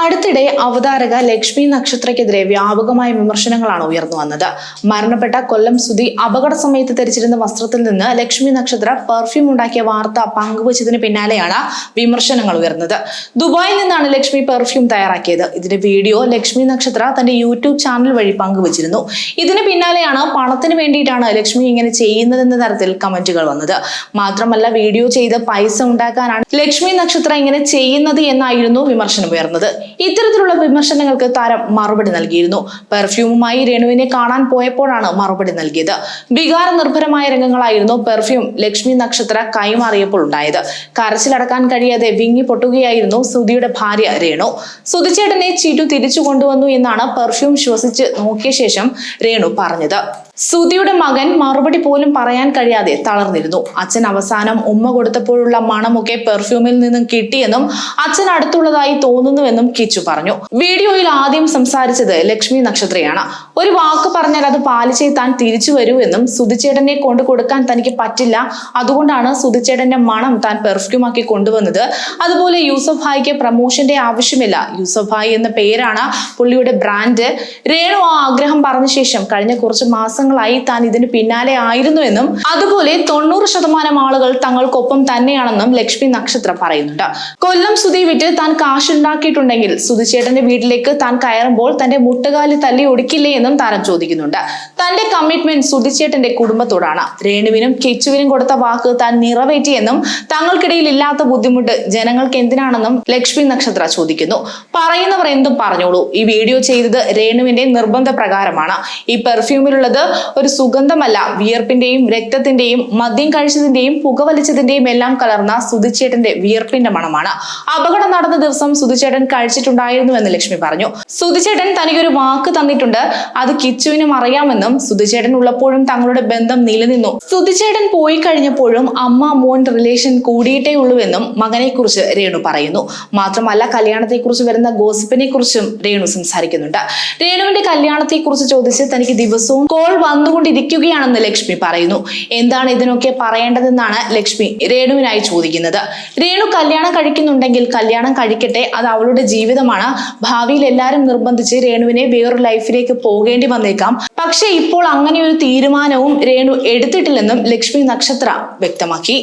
അടുത്തിടെ അവതാരക ലക്ഷ്മി നക്ഷത്രയ്ക്കെതിരെ വ്യാപകമായ വിമർശനങ്ങളാണ് ഉയർന്നു വന്നത്. മരണപ്പെട്ട കൊല്ലം സുധി അപകട സമയത്ത് ധരിച്ചിരുന്ന വസ്ത്രത്തിൽ നിന്ന് ലക്ഷ്മി നക്ഷത്ര പെർഫ്യൂം ഉണ്ടാക്കിയ വാർത്ത പങ്കുവച്ചതിന് പിന്നാലെയാണ് വിമർശനങ്ങൾ ഉയർന്നത്. ദുബായിൽ നിന്നാണ് ലക്ഷ്മി പെർഫ്യൂം തയ്യാറാക്കിയത്. ഇതിന്റെ വീഡിയോ ലക്ഷ്മി നക്ഷത്ര തന്റെ യൂട്യൂബ് ചാനൽ വഴി പങ്കുവച്ചിരുന്നു. ഇതിന് പിന്നാലെയാണ് പണത്തിന് വേണ്ടിയിട്ടാണ് ലക്ഷ്മി ഇങ്ങനെ ചെയ്യുന്നതെന്ന തരത്തിൽ കമന്റുകൾ വന്നത്. മാത്രമല്ല വീഡിയോ ചെയ്ത് പൈസ ഉണ്ടാക്കാനാണ് ലക്ഷ്മി നക്ഷത്ര ഇങ്ങനെ ചെയ്യുന്നത് എന്നായിരുന്നു വിമർശനം ഉയർന്നത്. ഇത്തരത്തിലുള്ള വിമർശനങ്ങൾക്ക് താരം മറുപടി നൽകിയിരുന്നു. പെർഫ്യൂമുമായി രേണുവിനെ കാണാൻ പോയപ്പോഴാണ് മറുപടി നൽകിയത്. വികാര നിർഭരമായ രംഗങ്ങളായിരുന്നു പെർഫ്യൂം ലക്ഷ്മി നക്ഷത്ര കൈമാറിയപ്പോൾ ഉണ്ടായത്. കരച്ചിലടക്കാൻ കഴിയാതെ വിങ്ങി പൊട്ടുകയായിരുന്നു സുധിയുടെ ഭാര്യ രേണു. സുധിച്ചേട്ടനെ ചീറ്റു തിരിച്ചു കൊണ്ടുവന്നു എന്നാണ് പെർഫ്യൂം ശ്വസിച്ച് നോക്കിയ ശേഷം രേണു പറഞ്ഞത്. സുധിയുടെ മകൻ മറുപടി പോലും പറയാൻ കഴിയാതെ തളർന്നിരുന്നു. അച്ഛൻ അവസാനം ഉമ്മ കൊടുത്തപ്പോഴുള്ള മണമൊക്കെ പെർഫ്യൂമിൽ നിന്നും കിട്ടിയെന്നും അച്ഛൻ അടുത്തുള്ളതായി തോന്നുന്നുവെന്നും കിച്ചു പറഞ്ഞു. വീഡിയോയിൽ ആദ്യം സംസാരിച്ചത് ലക്ഷ്മി നക്ഷത്രയാണ്. ഒരു വാക്ക് പറഞ്ഞാൽ അത് പാലിച്ചേ താൻ തിരിച്ചു വരൂ എന്നും സുധിച്ചേട്ടനെ കൊണ്ടു കൊടുക്കാൻ തനിക്ക് പറ്റില്ല. അതുകൊണ്ടാണ് സുധിച്ചേട്ടന്റെ മണം താൻ പെർഫ്യൂം ആക്കി കൊണ്ടുവന്നത്. അതുപോലെ യൂസഫ് ഭായിക്ക് പ്രമോഷന്റെ ആവശ്യമില്ല. യൂസഫ് ഭായ് എന്ന പേരാണ് പുള്ളിയുടെ ബ്രാൻഡ് രേണു ആ ആഗ്രഹം പറഞ്ഞ ശേഷം കഴിഞ്ഞ കുറച്ച് മാസങ്ങളായി താൻ ഇതിന് പിന്നാലെ ആയിരുന്നു എന്നും അതുപോലെ തൊണ്ണൂറ് ശതമാനം ആളുകൾ തങ്ങൾക്കൊപ്പം തന്നെയാണെന്നും ലക്ഷ്മി നക്ഷത്രം പറയുന്നുണ്ട്. കൊല്ലം സുധി വിറ്റ് താൻ കാശുണ്ടാക്കിയിട്ടുണ്ടെങ്കിൽ സുധിച്ചേട്ടന്റെ വീട്ടിലേക്ക് താൻ കയറുമ്പോൾ തന്റെ മുട്ടുകാലി തല്ലി ഒടുക്കില്ലേ എന്നും താരം ചോദിക്കുന്നുണ്ട്. തന്റെ കമ്മിറ്റ്മെന്റ് സുധിച്ചേട്ടന്റെ കുടുംബത്തോടാണ്. രേണുവിനും കെച്ചുവിനും കൊടുത്ത വാക്ക് താൻ നിറവേറ്റിയെന്നും തങ്ങൾക്കിടയിൽ ഇല്ലാത്ത ബുദ്ധിമുട്ട് ജനങ്ങൾക്ക് എന്തിനാണെന്നും ലക്ഷ്മി നക്ഷത്ര ചോദിക്കുന്നു. പറയുന്നവർ എന്തും പറഞ്ഞോളൂ. ഈ വീഡിയോ ചെയ്തത് രേണുവിന്റെ നിർബന്ധ പ്രകാരമാണ്. ഈ പെർഫ്യൂമിലുള്ളത് ഒരു സുഗന്ധമല്ല. വിയർപ്പിന്റെയും രക്തത്തിന്റെയും മദ്യം കഴിച്ചതിന്റെയും പുകവലിച്ചതിന്റെയും എല്ലാം കലർന്ന സുധിച്ചേട്ടന്റെ വിയർപ്പിന്റെ മണമാണ്. അപകടം നടന്ന ദിവസം സുധിച്ചേട്ടൻ കഴിച്ചിട്ടുണ്ടായിരുന്നുവെന്ന് ലക്ഷ്മി പറഞ്ഞു. സുധിച്ചേട്ടൻ തനിക്കൊരു വാക്ക് തന്നിട്ടുണ്ട്. അത് കിച്ചുവിനും അറിയാമെന്നും സുധിചേടൻ ഉള്ളപ്പോഴും തങ്ങളുടെ ബന്ധം നിലനിന്നു. സുധിചേടൻ പോയി കഴിഞ്ഞപ്പോഴും അമ്മ മോൻ റിലേഷൻ കൂടിയിട്ടേ ഉള്ളൂവെന്നും മകനെ കുറിച്ച് രേണു പറയുന്നു. മാത്രമല്ല കല്യാണത്തെ കുറിച്ച് വരുന്ന ഗോസിപ്പിനെ കുറിച്ചും രേണു സംസാരിക്കുന്നുണ്ട്. രേണുവിന്റെ കല്യാണത്തെ കുറിച്ച് ചോദിച്ച് തനിക്ക് ദിവസവും കോൾ വന്നുകൊണ്ടിരിക്കുകയാണെന്ന് ലക്ഷ്മി പറയുന്നു. എന്താണ് ഇതിനൊക്കെ പറയേണ്ടതെന്നാണ് ലക്ഷ്മി രേണുവിനായി ചോദിക്കുന്നത്. രേണു കല്യാണം കഴിക്കുന്നുണ്ടെങ്കിൽ കല്യാണം കഴിക്കട്ടെ അത് അവളുടെ ജീവിതമാണ്. ഭാവിയിൽ എല്ലാവരും നിർബന്ധിച്ച് രേണുവിനെ വേറൊരു ലൈഫിലേക്ക് പോകേണ്ടി വന്നേക്കാം. പക്ഷേ ഇപ്പോൾ അങ്ങനെ ഒരു തീരുമാനവും രേണു എടുത്തിട്ടില്ലെന്നും ലക്ഷ്മി നക്ഷത്ര വ്യക്തമാക്കി.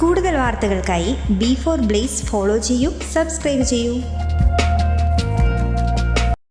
കൂടുതൽ വാർത്തകൾക്കായി ബി ഫോർ ബ്ലേസ് ഫോളോ ചെയ്യൂ സബ്സ്ക്രൈബ് ചെയ്യൂ.